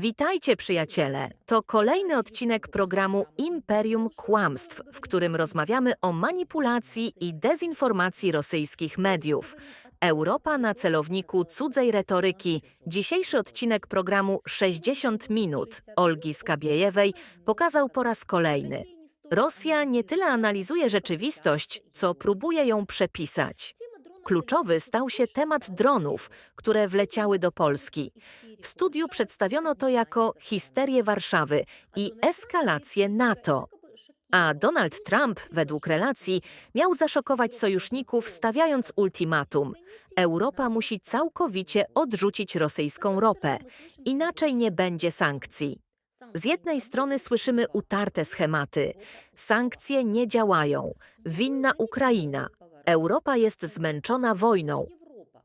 Witajcie, przyjaciele! To kolejny odcinek programu Imperium Kłamstw, w którym rozmawiamy o manipulacji i dezinformacji rosyjskich mediów. Europa na celowniku cudzej retoryki. Dzisiejszy odcinek programu 60 minut Olgi Skabiejewej pokazał po raz kolejny. Rosja nie tyle analizuje rzeczywistość, co próbuje ją przepisać. Kluczowy stał się temat dronów, które wleciały do Polski. W studiu przedstawiono to jako histerię Warszawy i eskalację NATO. A Donald Trump, według relacji, miał zaszokować sojuszników, stawiając ultimatum: Europa musi całkowicie odrzucić rosyjską ropę, inaczej nie będzie sankcji. Z jednej strony słyszymy utarte schematy. Sankcje nie działają. Winna Ukraina. Europa jest zmęczona wojną.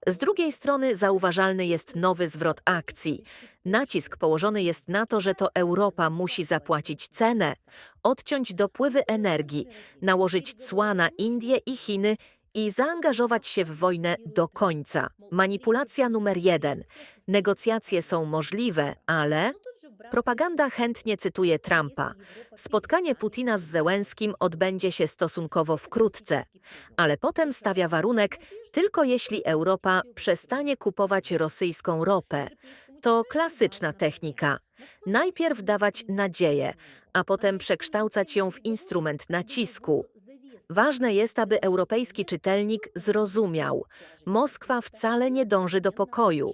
Z drugiej strony zauważalny jest nowy zwrot akcji. Nacisk położony jest na to, że to Europa musi zapłacić cenę, odciąć dopływy energii, nałożyć cła na Indie i Chiny i zaangażować się w wojnę do końca. Manipulacja numer jeden. Negocjacje są możliwe, ale Propaganda chętnie cytuje Trumpa. Spotkanie Putina z Zełenskim odbędzie się stosunkowo wkrótce, ale potem stawia warunek tylko jeśli Europa przestanie kupować rosyjską ropę. To klasyczna technika. Najpierw dawać nadzieję, a potem przekształcać ją w instrument nacisku. Ważne jest, aby europejski czytelnik zrozumiał: Moskwa wcale nie dąży do pokoju.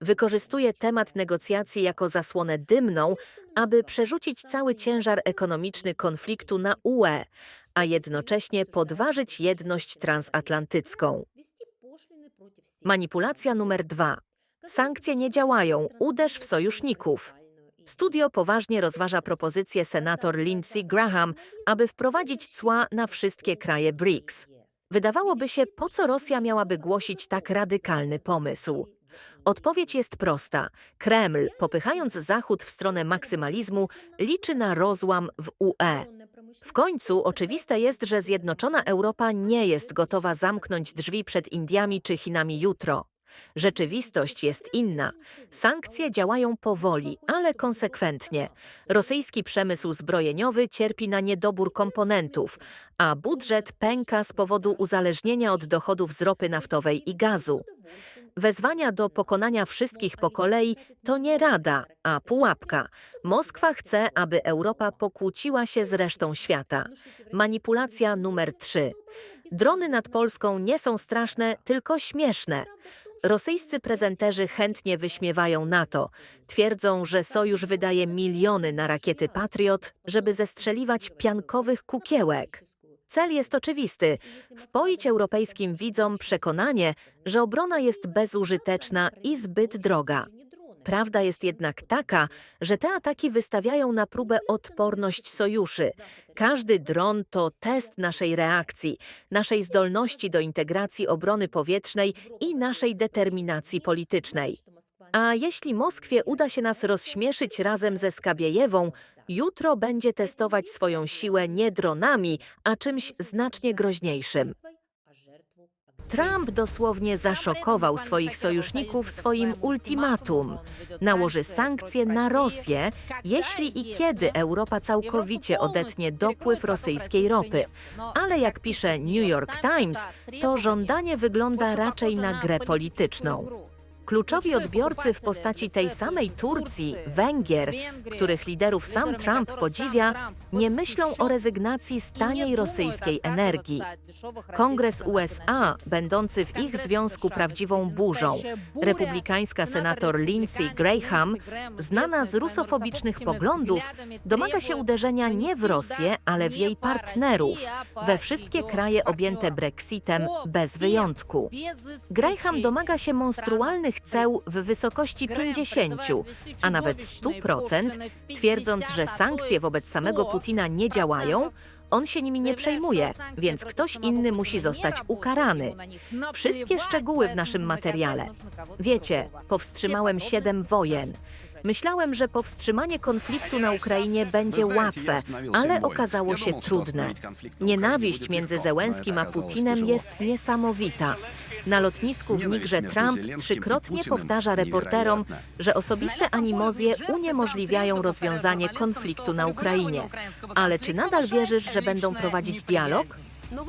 Wykorzystuje temat negocjacji jako zasłonę dymną, aby przerzucić cały ciężar ekonomiczny konfliktu na UE, a jednocześnie podważyć jedność transatlantycką. Manipulacja numer dwa. Sankcje nie działają, uderz w sojuszników. Studio poważnie rozważa propozycję senator Lindsey Graham, aby wprowadzić cła na wszystkie kraje BRICS. Wydawałoby się, po co Rosja miałaby głosić tak radykalny pomysł. Odpowiedź jest prosta. Kreml, popychając Zachód w stronę maksymalizmu, liczy na rozłam w UE. W końcu oczywiste jest, że Zjednoczona Europa nie jest gotowa zamknąć drzwi przed Indiami czy Chinami jutro. Rzeczywistość jest inna. Sankcje działają powoli, ale konsekwentnie. Rosyjski przemysł zbrojeniowy cierpi na niedobór komponentów, a budżet pęka z powodu uzależnienia od dochodów z ropy naftowej i gazu. Wezwania do pokonania wszystkich po kolei to nie rada, a pułapka. Moskwa chce, aby Europa pokłóciła się z resztą świata. Manipulacja numer 3. Drony nad Polską nie są straszne, tylko śmieszne. Rosyjscy prezenterzy chętnie wyśmiewają NATO. Twierdzą, że sojusz wydaje miliony na rakiety Patriot, żeby zestrzeliwać piankowych kukiełek. Cel jest oczywisty: wpoić europejskim widzom przekonanie, że obrona jest bezużyteczna i zbyt droga. Prawda jest jednak taka, że te ataki wystawiają na próbę odporność sojuszy. Każdy dron to test naszej reakcji, naszej zdolności do integracji obrony powietrznej i naszej determinacji politycznej. A jeśli Moskwie uda się nas rozśmieszyć razem ze Skabiejewą, jutro będzie testować swoją siłę nie dronami, a czymś znacznie groźniejszym. Trump dosłownie zaszokował swoich sojuszników swoim ultimatum. Nałoży sankcje na Rosję, jeśli i kiedy Europa całkowicie odetnie dopływ rosyjskiej ropy. Ale jak pisze New York Times, to żądanie wygląda raczej na grę polityczną. Kluczowi odbiorcy w postaci tej samej Turcji, Węgier, których liderów sam Trump podziwia, nie myślą o rezygnacji z taniej rosyjskiej energii. Kongres USA, będący w ich związku prawdziwą burzą, republikańska senator Lindsey Graham, znana z rusofobicznych poglądów, domaga się uderzenia nie w Rosję, ale w jej partnerów, we wszystkie kraje objęte Brexitem bez wyjątku. Graham domaga się monstrualnych ceł w wysokości 50, a nawet 100%, twierdząc, że sankcje wobec samego Putina nie działają, on się nimi nie przejmuje, więc ktoś inny musi zostać ukarany. Wszystkie szczegóły w naszym materiale. Wiecie, powstrzymałem siedem wojen. Myślałem, że powstrzymanie konfliktu na Ukrainie będzie łatwe, ale okazało się trudne. Nienawiść między Zełenskim a Putinem jest niesamowita. Na lotnisku w Nigrze Trump trzykrotnie powtarza reporterom, że osobiste animozje uniemożliwiają rozwiązanie konfliktu na Ukrainie. Ale czy nadal wierzysz, że będą prowadzić dialog?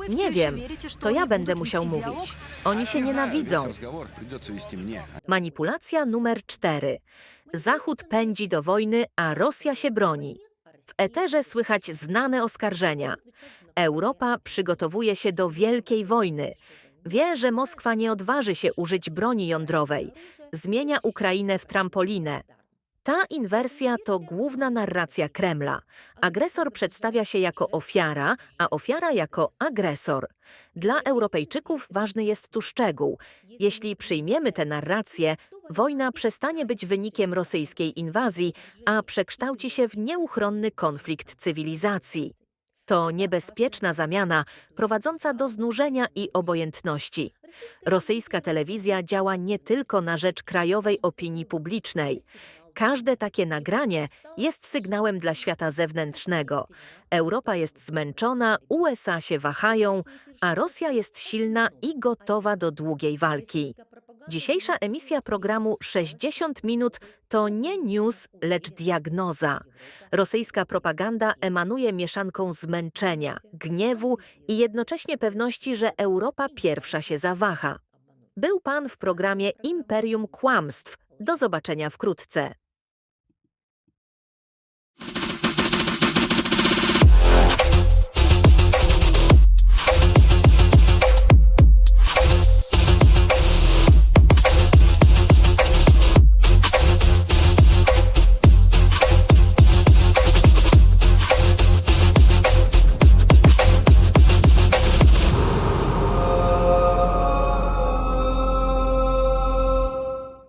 Nie wiem. To ja będę musiał mówić. Oni się nienawidzą. Manipulacja numer cztery. Zachód pędzi do wojny, a Rosja się broni. W eterze słychać znane oskarżenia. Europa przygotowuje się do wielkiej wojny. Wie, że Moskwa nie odważy się użyć broni jądrowej. Zmienia Ukrainę w trampolinę. Ta inwersja to główna narracja Kremla. Agresor przedstawia się jako ofiara, a ofiara jako agresor. Dla Europejczyków ważny jest tu szczegół. Jeśli przyjmiemy tę narrację, wojna przestanie być wynikiem rosyjskiej inwazji, a przekształci się w nieuchronny konflikt cywilizacji. To niebezpieczna zamiana prowadząca do znużenia i obojętności. Rosyjska telewizja działa nie tylko na rzecz krajowej opinii publicznej. Każde takie nagranie jest sygnałem dla świata zewnętrznego. Europa jest zmęczona, USA się wahają, a Rosja jest silna i gotowa do długiej walki. Dzisiejsza emisja programu 60 minut to nie news, lecz diagnoza. Rosyjska propaganda emanuje mieszanką zmęczenia, gniewu i jednocześnie pewności, że Europa pierwsza się zawaha. Był pan w programie Imperium Kłamstw. Do zobaczenia wkrótce.